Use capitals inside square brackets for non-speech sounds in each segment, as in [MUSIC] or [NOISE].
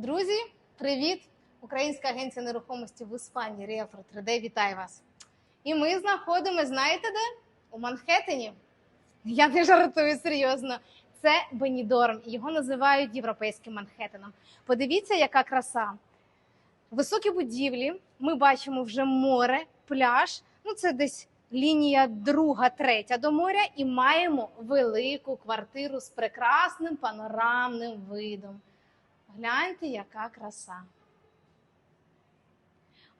Друзі, привіт! Українська агенція нерухомості в Іспанії Realtor 3D вітає вас. І ми знаходимося, знаєте де? У Манхеттені. Я не жартую серйозно. Це Бенідорм. Його називають європейським Манхеттеном. Подивіться, яка краса. Високі будівлі. Ми бачимо вже море, пляж. Ну, це десь лінія друга, третя до моря, і маємо велику квартиру з прекрасним панорамним видом. Гляньте, яка краса.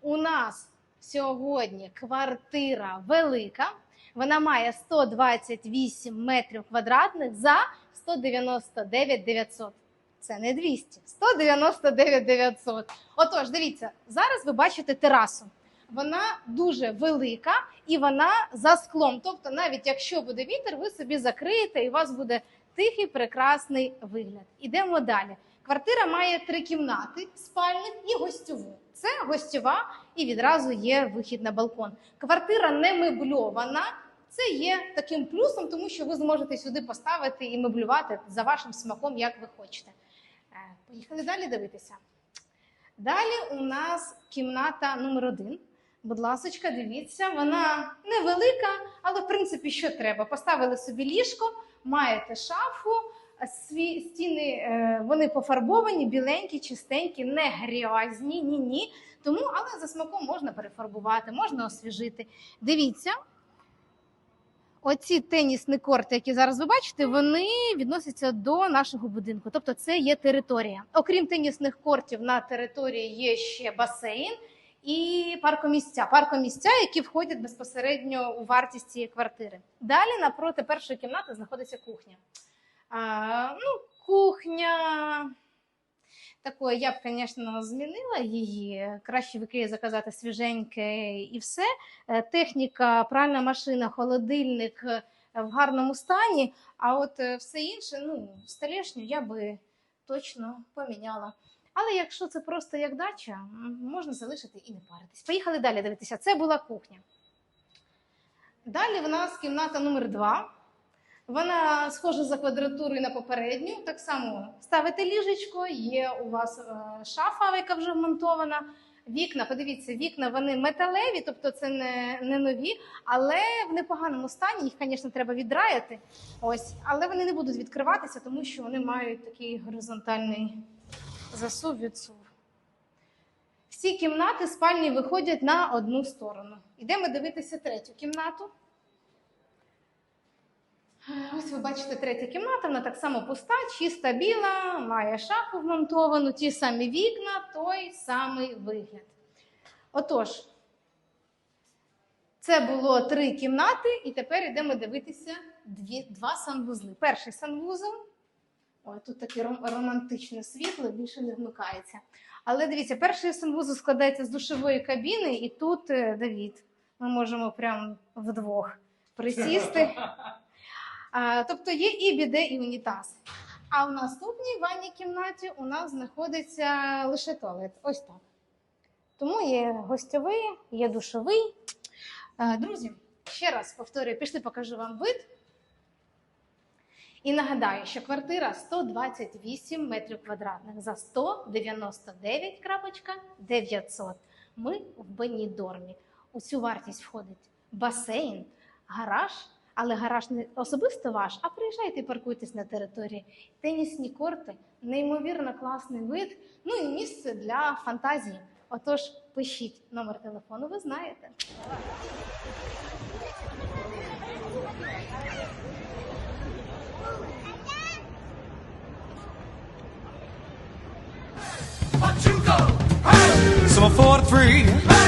У нас сьогодні квартира велика. Вона має 128 метрів квадратних за 199 900. Це не 200, 199 900. Отож, дивіться, зараз ви бачите терасу. Вона дуже велика і вона за склом. Тобто, навіть якщо буде вітер, ви собі закриєте і у вас буде тихий, прекрасний вигляд. Ідемо далі. Квартира має три кімнати: спальник і гостьову. Це гостьова і відразу є вихід на балкон. Квартира не мебльована. Це є таким плюсом, тому що ви зможете сюди поставити і меблювати за вашим смаком, як ви хочете. Е, Поїхали далі дивитися. Далі у нас кімната номер один. Будь ласочка, дивіться, вона невелика, але в принципі що треба? Поставили собі ліжко, маєте шафу, сві стіни е, вони пофарбовані, біленькі, чистенькі, не грязні, ні, ні. Тому, але за смаком можна перефарбувати, можна освіжити. Дивіться. Оці тенісні корти, які зараз ви бачите, вони відносяться до нашого будинку. Тобто, це є територія. Окрім тенісних кортів, на території є ще басейн і паркомісця. Паркомісця, які входять безпосередньо у вартість цієї квартири. Далі напроти першої кімнати знаходиться кухня. А, ну, кухня. Такої я б, звісно, змінила її. Краще в Ікеї заказати свіженьке і все. Е, Техніка, пральна машина, холодильник е, в гарному стані. А от е, все інше, ну, столешню я би точно поміняла. Але якщо це просто як дача, можна залишити і не паритись. Поїхали далі дивитися. Це була кухня. Далі в нас кімната номер 2. Вона схожа за квадратурою на попередню. Так само ставите ліжечко, є у вас е, шафа, яка вже вмонтована. Вікна, подивіться, вікна вони металеві, тобто це не, не нові, але в непоганому стані. Їх, звісно, треба віддраяти. Ось, але вони не будуть відкриватися, тому що вони мають такий горизонтальний засув відсув. Всі кімнати спальні виходять на одну сторону. Йдемо дивитися третю кімнату. Ось ви бачите третя кімната, вона так само пуста, чиста біла, має шафу вмонтовану, ті самі вікна, той самий вигляд. Отож, це було три кімнати, і тепер йдемо дивитися дві, два санвузли. Перший санвузол. Ой, тут таке романтичне світло, більше не вмикається. Але дивіться, перший санвузол складається з душової кабіни, і тут е, Давід. Ми можемо прямо вдвох присісти. [LAUGHS] Тобто є і біде, і унітаз. А в наступній ванній кімнаті у нас знаходиться лише туалет. Ось так. Тому є гостьовий, є душовий. Друзі, ще раз повторюю, пішли, покажу вам вид. І нагадаю, що квартира 128 метрів квадратних за 199,900. Ми в Бенідормі. У цю вартість входить басейн, гараж, але гараж не особисто ваш, а приїжджайте і паркуйтесь на території. Тенісні корти, неймовірно класний вид, ну і місце для фантазії. Отож, пишіть номер телефону, ви знаєте. So I'm 4 3.